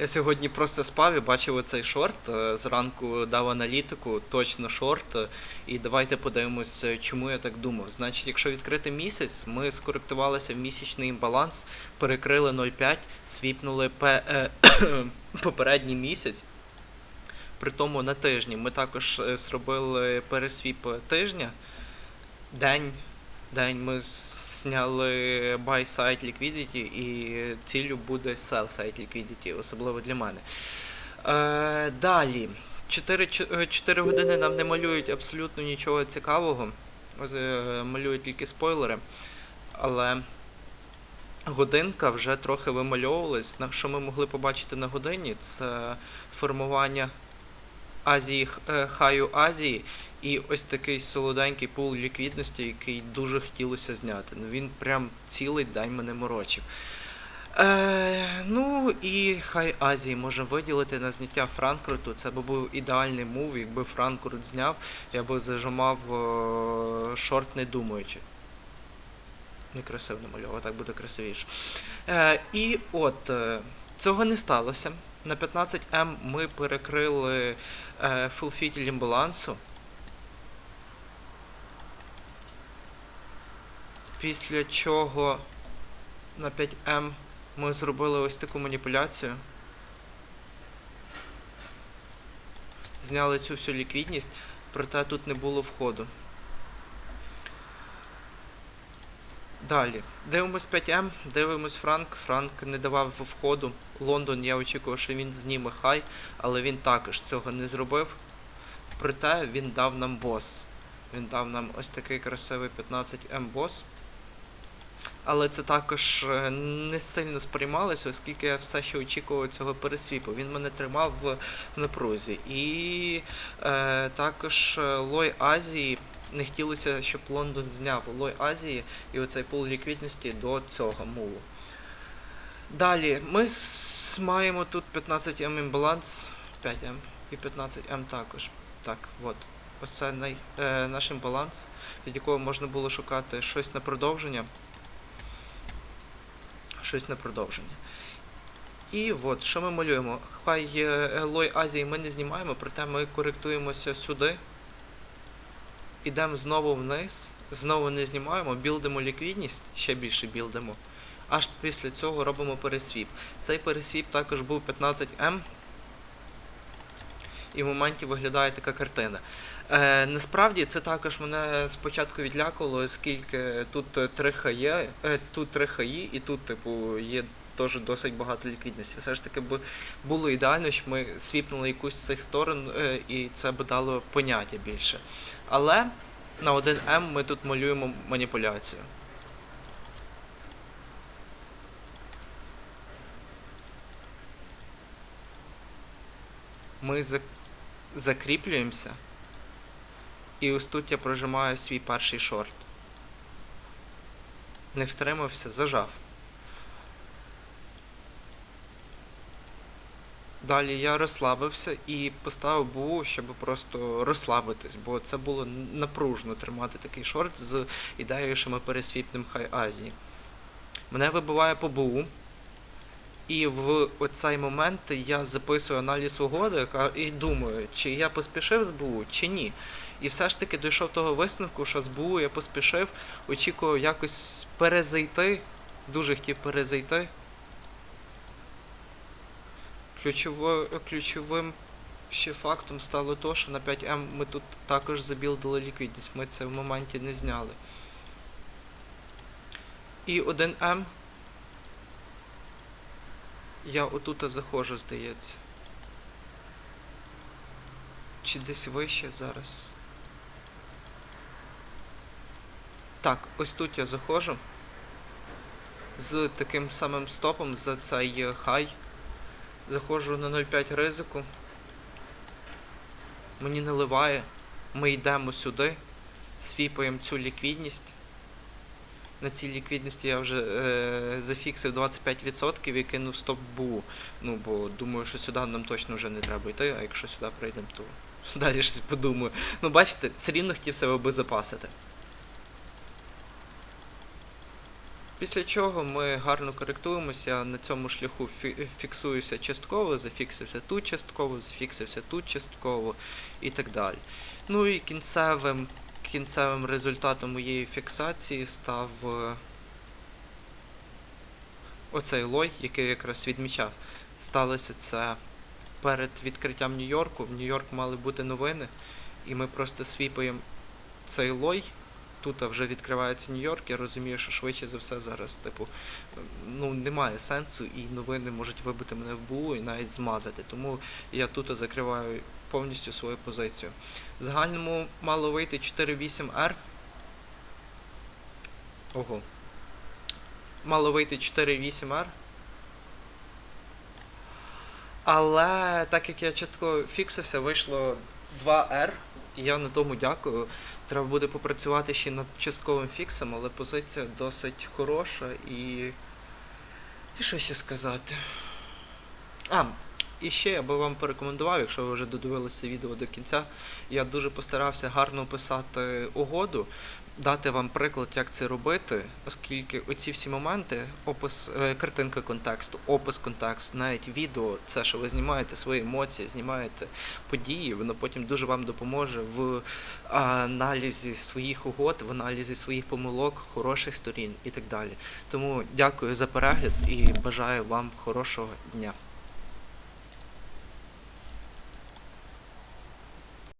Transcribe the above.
Я сьогодні просто спав і бачив оцей шорт. е, Зранку дав аналітику, точно шорт. е, І давайте подивимось, е, чому я так думав. Значить, якщо відкрити місяць, ми скоректувалися в місячний баланс, перекрили 0,5, свіпнули пе- попередній місяць. При тому на тижні ми також зробили пересвіп тижня. День, день ми зняли buy side liquidity і ціллю буде sell side liquidity, особливо для мене. Е, далі. 4, 4 години нам не малюють абсолютно нічого цікавого. Е, Малюють тільки спойлери. Але годинка вже трохи вимальовувалась. Що ми могли побачити на годині, це формування Азії, е, хаю Азії і ось такий солоденький пул ліквідності, який дуже хотілося зняти. Ну він прям цілий день мене морочив. Е, ну і хай Азії може виділити на зняття Франкфурту. Це би був ідеальний мув, якби Франкфурт зняв, я би зажимав е, шорт не думаючи. Некрасиво намальовував, так буде красивіше. Е, і от, е, цього не сталося. На 15М ми перекрили е, фулфітіль балансу. Після чого на 5М ми зробили ось таку маніпуляцію. Зняли цю всю ліквідність, проте тут не було входу. Далі. Дивимось 5М, дивимось Франк. Франк не давав входу. Лондон я очікував, що він зніме хай, але він також цього не зробив. Проте він дав нам бос. Він дав нам ось такий красивий 15М бос. Але це також е, не сильно сприймалося, оскільки я все ще очікував цього пересвіпу. Він мене тримав в, напрузі. І е, також е, Лой Азії не хотілося, щоб Лондон зняв Лой Азії і оцей пул ліквідності до цього мулу. Далі, ми маємо тут 15М імбаланс, 5М і 15М також. Так, от. Оце най, е, наш імбаланс, від якого можна було шукати щось на продовження. Щось на продовження. І от, що ми малюємо? Хай е, Лой Азії ми не знімаємо, проте ми коректуємося сюди. Ідемо знову вниз, знову не знімаємо, білдимо ліквідність, ще більше білдимо. Аж після цього робимо пересвіп. Цей пересвіп також був 15М. І в моменті виглядає така картина. Е, насправді це також мене спочатку відлякувало, оскільки тут три хаї, е, тут три хаї, і тут, типу, є теж досить багато ліквідності. Все ж таки було ідеально, щоб ми свіпнули якусь з цих сторон, е, і це би дало поняття більше. Але на 1М ми тут малюємо маніпуляцію. Ми зак- закріплюємося. І ось тут я прожимаю свій перший шорт. Не втримався, зажав. Далі я розслабився і поставив БУ, щоб просто розслабитись, бо це було напружно тримати такий шорт з ідеєю, що ми пересвіпнемо хай Азії. Мене вибиває по БУ. І в оцей момент я записую аналіз угоди і думаю, чи я поспішив з БУ, чи ні. І все ж таки дійшов того висновку, що з БУ я поспішив, очікував якось перезайти, дуже хотів перезайти. Ключово, ключовим ще фактом стало то, що на 5М ми тут також забілдили ліквідність, ми це в моменті не зняли. І 1М я отут заходжу, здається. Чи десь вище зараз. Так, ось тут я заходжу. З таким самим стопом за цей е, хай. Заходжу на 0,5 ризику. Мені наливає. Ми йдемо сюди, свіпаємо цю ліквідність. На цій ліквідності я вже е, зафіксив 25% і кинув стоп бу. Ну, бо думаю, що сюди нам точно вже не треба йти, а якщо сюди прийдемо, то далі щось подумаю. Ну, бачите, все рівно хотів себе обезопасити. Після чого ми гарно коректуємося, на цьому шляху фіксуюся частково, зафіксився тут частково, зафіксився тут частково і так далі. Ну і кінцевим, кінцевим результатом моєї фіксації став е, оцей лой, який якраз відмічав. Сталося це перед відкриттям Нью-Йорку. В Нью-Йорк мали бути новини, і ми просто свіпаємо цей лой. Тут вже відкривається Нью-Йорк, я розумію, що швидше за все зараз, типу, ну немає сенсу, і новини можуть вибити мене в булу і навіть змазати. Тому я тут закриваю повністю свою позицію. В загальному мало вийти 4.8R. Ого. Мало вийти 4.8R. Але так як я чітко фіксився, вийшло 2R. І я на тому дякую. Треба буде попрацювати ще над частковим фіксом, але позиція досить хороша і. І що ще сказати? А, і ще я би вам порекомендував, якщо ви вже додивилися відео до кінця, я дуже постарався гарно описати угоду, дати вам приклад, як це робити, оскільки оці всі моменти, опис, е, картинка контексту, опис контексту, навіть відео, це що ви знімаєте свої емоції, знімаєте події, воно потім дуже вам допоможе в аналізі своїх угод, в аналізі своїх помилок, хороших сторін і так далі. Тому дякую за перегляд і бажаю вам хорошого дня.